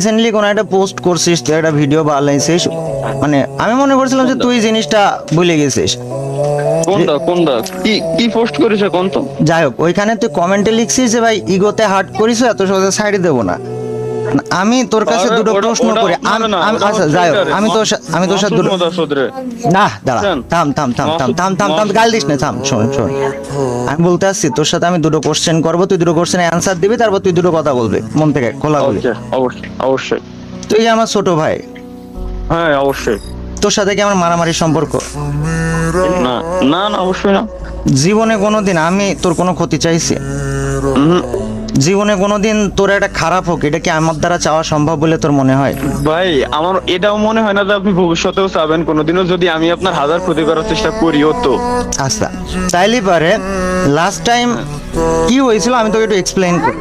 Recently কোনো একটা post করছিস তুই একটা ভিডিও বানাইছিস মানে আমি মনে করছিলাম যে তুই জিনিসটা ভুলে গেছিস। কোনটা কোনটা? কি কি পোস্ট তো? যাই হোক ওইখানে তুই কমেন্টে লিখছিস যে ভাই ইগোতে হার্ট করিস এত সহজে সাইড দেবো না, আমি তোর কাছে দুটো প্রশ্ন করি। আচ্ছা যাই আমি তোর আমি তোর সাথে দুটো না দাঁড়া থাম থাম থাম থাম থাম থাম থাম গাল দিস না থাম শোন শোন। আমি বলতে আসছি তোর সাথে আমি দুটো কোশ্চেন করব তুই দুটো কোশ্চেনের অ্যান্সার দিবি তারপর তুই দুটো কথা বলবি মন থেকে খোলা বলি অবশ্যই অবশ্যই। তুই আমার ছোট ভাই। হ্যাঁ অবশ্যই। তোর সাথে কি আমার মারামারি সম্পর্ক? না না না অবশ্যই না। জীবনে কোনোদিন আমি তোর কোনো ক্ষতি চাইছি। জীবনে কোনোদিন তোর একটা খারাপ হোক এটা কি আমার দ্বারা চাওয়া সম্ভব বলে তোর মনে হয়? ভাই আমার এটাও মনে হয় না যে আপনি ভবিষ্যতেও চাবেন কোনোদিনও যদি আমি আপনার হাজার ক্ষতি করার চেষ্টা করিও তো। আচ্ছা তাইলে পারে লাস্ট টাইম কি হয়েছিল আমি তোকে একটু এক্সপ্লেইন করি।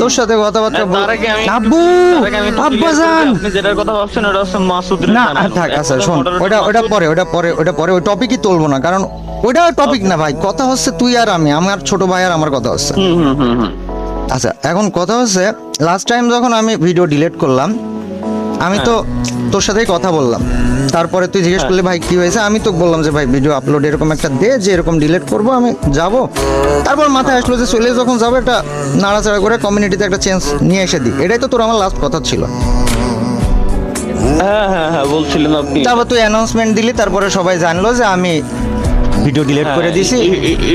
তোর সাথে কথাবার্তা আমি আব্বু তার আগে আমি একটু clear আব্বা জান আপনি যেটার কথা ভাবছেন ওটা হচ্ছে মাসুদ না থাক আচ্ছা শোন ওটা ওটা পরে ওটা পরে ওটা পরে ওই টপিকই তুলবো না কারণ ওটা টপিক না ভাই কথা হচ্ছে তুই আর আমি আমার ছোট ভাই আর আমার কথা হচ্ছে। হুম হুম হুম। আচ্ছা এখন কথা হচ্ছে লাস্ট টাইম যখন আমি ভিডিও ডিলিট করলাম আমি তো তোর সাথেই কথা বললাম। তারপরে তুই জিজ্ঞেস করলি ভাই কি হয়েছে? আমি তো বললাম যে ভাই ভিডিও আপলোড এরকম একটা দে যে এরকম ডিলিট করব আমি যাব। তারপর মাথায় আসলো যে চলে যখন যাব একটা নাড়াচাড়া করে কমিউনিটিতে একটা চেঞ্জ নিয়ে এসে দিই এটাই তো তোর আমার লাস্ট কথা ছিল। হ্যাঁ হ্যাঁ হ্যাঁ বলছিলেন আপনি। তারপর তুই অ্যানাউন্সমেন্ট দিলি তারপরে সবাই জানলো যে আমি ভিডিও ডিলিট করে দিছি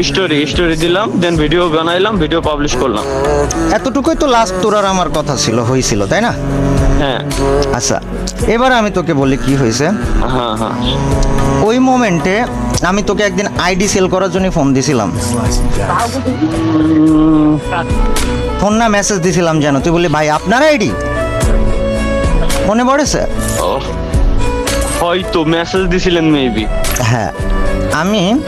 স্টোরি স্টোরি দিলাম দেন ভিডিও বানাইলাম ভিডিও পাবলিশ করলাম। এতটুকুই তো লাস্ট তোর আর আমার কথা ছিল হয়েছিল তাই না? হ্যাঁ। আচ্ছা এবার আমি তোকে বলি কি হয়েছে। হ্যাঁ হ্যাঁ। ওই মোমেন্টে আমি তোকে একদিন আইডি সেল করার জন্য ফোন দিছিলাম। ফোন না মেসেজ দিছিলাম যেন তুই বলি ভাই আপনার আইডি মনে পড়েছে? হয়তো মেসেজ দিছিলেন মেবি হ্যাঁ। আমি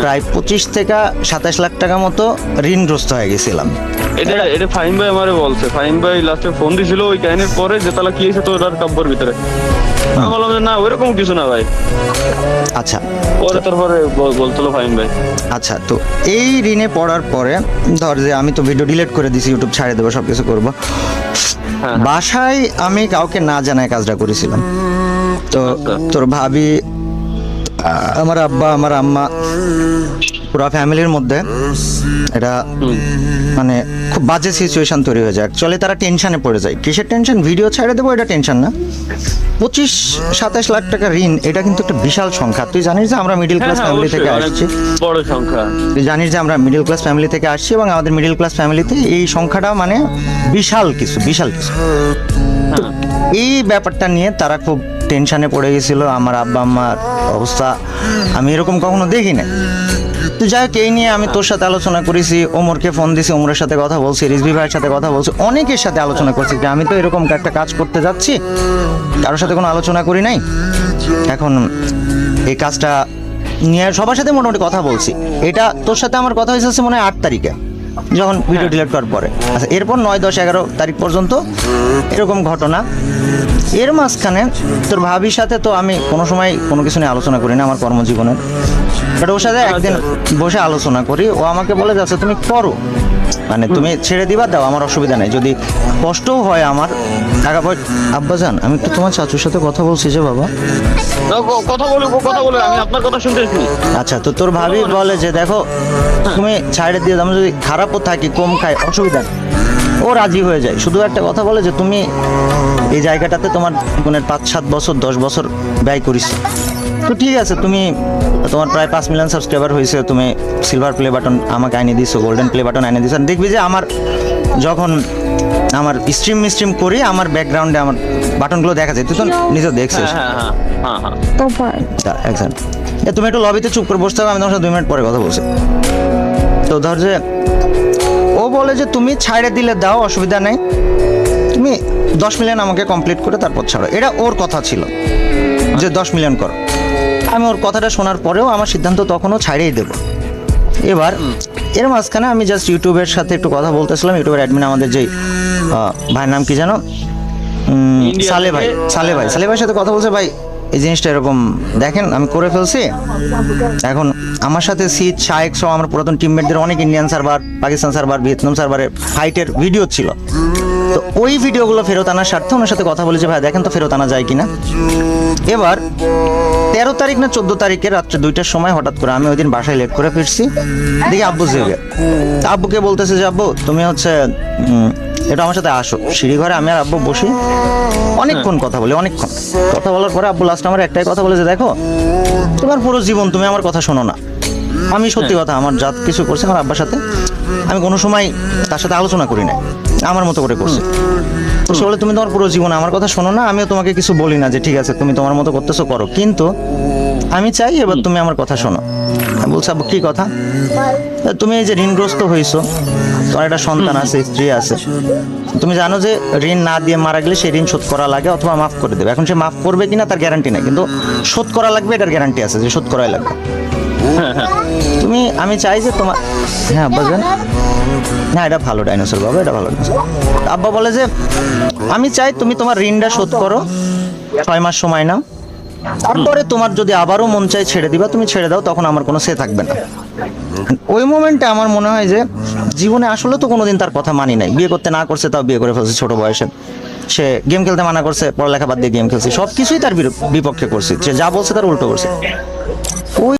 প্রায় পঁচিশ থেকে সাতাশ লাখ টাকা মতো ঋণগ্রস্ত হয়ে গেছিলাম। এটা এটা ফাইন ভাই আমারে বলছে। ফাইন ভাই লাস্টে ফোন দিছিল ওই কাহিনীর পরে যে তালা কি হয়েছে তোর আর কাব্যর ভিতরে। বললাম যে না ওইরকম কিছু না ভাই। আচ্ছা। পরে তারপরে বল- বলছিল ফাইন ভাই। আচ্ছা তো এই ঋণে পড়ার পরে ধর যে আমি তো ভিডিও ডিলিট করে দিছি ইউটিউব ছাড়ে দেবো সব কিছু করব হ্যাঁ। বাসায় আমি কাউকে না জানায় কাজটা করেছিলাম। তো আচ্ছা। তোর ভাবি আমার আব্বা আমার আম্মা পুরো ফ্যামিলির মধ্যে এটা মানে খুব বাজে সিচুয়েশন তৈরি হয়ে যায়। অ্যাকচুয়ালি তারা টেনশনে পড়ে যায়। কিসের টেনশন ভিডিও ছেড়ে দেবো এটা টেনশন না। পঁচিশ সাতাশ লাখ টাকা ঋণ এটা কিন্তু একটা বিশাল সংখ্যা। তুই জানিস যে আমরা মিডিল হ্যাঁ, ক্লাস হ্যাঁ, ফ্যামিলি থেকে আসছি। বড় সংখ্যা। তুই জানিস যে আমরা মিডিল ক্লাস ফ্যামিলি থেকে আসছি এবং আমাদের মিডিল ক্লাস ফ্যামিলিতে এই সংখ্যাটা মানে বিশাল কিছু বিশাল কিছু। এই ব্যাপারটা নিয়ে তারা খুব টেনশনে পড়ে গেছিল, আমার আব্বা আম্মার অবস্থা আমি এরকম কখনো দেখি না তো যাই হোক, এই নিয়ে আমি তোর সাথে আলোচনা করেছি, ওমরকে ফোন দিছি ওমরের সাথে কথা বলছি, রিজভি ভাইয়ের সাথে কথা বলছি, অনেকের সাথে আলোচনা করছি যে আমি তো এরকম একটা কাজ করতে যাচ্ছি, কারোর সাথে কোনো আলোচনা করি নাই। এখন এই কাজটা নিয়ে সবার সাথে মোটামুটি কথা বলছি। এটা তোর সাথে আমার কথা হয়েছে মনে হয় আট তারিখে। যখন ভিডিও ডিলিট করার পরে। আচ্ছা এরপর নয় দশ এগারো তারিখ পর্যন্ত এরকম ঘটনা। এর মাঝখানে তোর ভাবির সাথে তো আমি কোনো সময় কোনো কিছু নিয়ে আলোচনা করি না আমার কর্মজীবনের। বাট ওর সাথে একদিন বসে আলোচনা করি। ও আমাকে বলে যাচ্ছে তুমি করো। মানে তুমি ছেড়ে দিবা দাও আমার অসুবিধা নেই। যদি কষ্টও হয় আমার টাকা পয়সা আব্বাজান আমি একটু তোমার চাচুর সাথে কথা বলছি যে বাবা। কথা বলে কথা বলে আমি আপনার কথা শুনতেছি আচ্ছা তো তোর ভাবি বলে যে দেখো তুমি ছাইড়ে দিয়ে দাও আমি যদি খারাপও থাকি কম খাই অসুবিধা নেই। ও রাজি হয়ে যায়। শুধু একটা কথা বলে যে তুমি এই জায়গাটাতে তোমার জীবনের পাঁচ সাত বছর দশ বছর ব্যয় করিস। তো ঠিক আছে তুমি তোমার প্রায় পাঁচ মিলিয়ন সাবস্ক্রাইবার হয়েছে তুমি সিলভার প্লে বাটন আমাকে আনিয়ে দিছো গোল্ডেন প্লে বাটন আনিয়ে দিছো আর দেখবি যে আমার যখন আমার স্ট্রিম মিস্ট্রিম করি আমার ব্যাকগ্রাউন্ডে আমার বাটনগুলো দেখা যায়। তুই তো নিজে দেখছিস। হ্যাঁ হ্যাঁ হ্যাঁ হ্যাঁ এ, তুমি একটু লবিতে চুপ করে বসতে হবে আমি তোমার সাথে দুই মিনিট পরে কথা বলছি। তো ধর যে ও বলে যে তুমি ছাইড়ে দিলে দাও অসুবিধা নেই। তুমি দশ মিলিয়ন আমাকে কমপ্লিট করে তারপর ছাড়ো। এটা ওর কথা ছিল। যে দশ মিলিয়ন করো। আমি ওর কথাটা শোনার পরেও আমার সিদ্ধান্ত তখনও ছাড়িয়ে দেবো। এবার এর মাঝখানে আমি জাস্ট ইউটিউবের সাথে একটু কথা বলতেছিলাম ইউটিউবের অ্যাডমিন আমাদের যেই আহ, ভাইয়ের নাম কি জানো সালে ভাই সালে ভাই সালে ভাইয়ের সাথে কথা বলছে ভাই এই জিনিসটা এরকম দেখেন আমি করে ফেলছি। এখন আমার সাথে সিট শায়েক সহ আমার পুরাতন টিমমেটদের অনেক Indian server Pakistan server Vietnam সার্ভারে ফাইটের ভিডিও ছিল। ওই ভিডিওগুলো ফেরত আনার স্বার্থে ওনার সাথে কথা বলেছে ভাই দেখেন তো ফেরত আনা যায় কিনা? এবার তেরো তারিখ না চোদ্দ তারিখে রাত্রে দুইটার সময় হঠাৎ করে আমি ওই দিন বাসায় লেট করে ফিরছি। দেখি আব্বু জেগে আব্বুকে বলতেছে যে আব্বু তুমি হচ্ছে একটু আমার সাথে আসো। সিঁড়ি ঘরে আমি আর আব্বু বসি। অনেকক্ষণ কথা বলি অনেকক্ষণ। কথা বলার পরে আব্বু লাস্ট আমার একটাই কথা বলে যে দেখো তোমার পুরো জীবন তুমি আমার কথা শোনো না। আমি সত্যি কথা আমার জাত কিছু করছে আমার আব্বার সাথে। আমি কোনো সময় তার সাথে আলোচনা করি না আমার মতো করে করছে। তো তুমি তোমার পুরো জীবন আমার কথা শোনো না, আমিও তোমাকে কিছু বলি না যে ঠিক আছে, তুমি তোমার মতো করতেছো, করো। কিন্তু আমি চাই এবার তুমি আমার কথা শোনো। বলছি, আব্বু, কি কথা? তুমি এই যে ঋণগ্রস্ত হয়েছো তোমার একটা সন্তান আছে, স্ত্রী আছে। তুমি জানো যে ঋণ না দিয়ে মারা গেলে সেই ঋণ শোধ করা লাগে অথবা মাফ করে দেবে। এখন সে মাফ করবে কিনা তার গ্যারান্টি নাই। কিন্তু শোধ করা লাগবে, এটার গ্যারান্টি আছে যে শোধ করাই লাগবে। তুমি, আমি চাই যে তোমার হ্যাঁ বুঝলেন হ্যাঁ এটা ভালো ডাইনোসর বাবা, এটা ভালো আব্বা বলে যে, আমি চাই তুমি তোমার ঋণটা শোধ করো, ছয় মাস সময় নাও। তারপরে তোমার যদি আবারও মন চাই ছেড়ে দিবা, তুমি ছেড়ে দাও, তখন আমার কোনো সে থাকবে না। ওই মোমেন্টে আমার মনে হয় যে, জীবনে আসলে তো কোনোদিন তার কথা মানি নাই। বিয়ে করতে না করছে, তাও বিয়ে করে ফেলছে ছোট বয়সে। সে গেম খেলতে মানা করছে, পড়ালেখা বাদ দিয়ে গেম খেলছে সব কিছুই তার বিপক্ষে করছে। সে যা বলছে তার উল্টো করছে।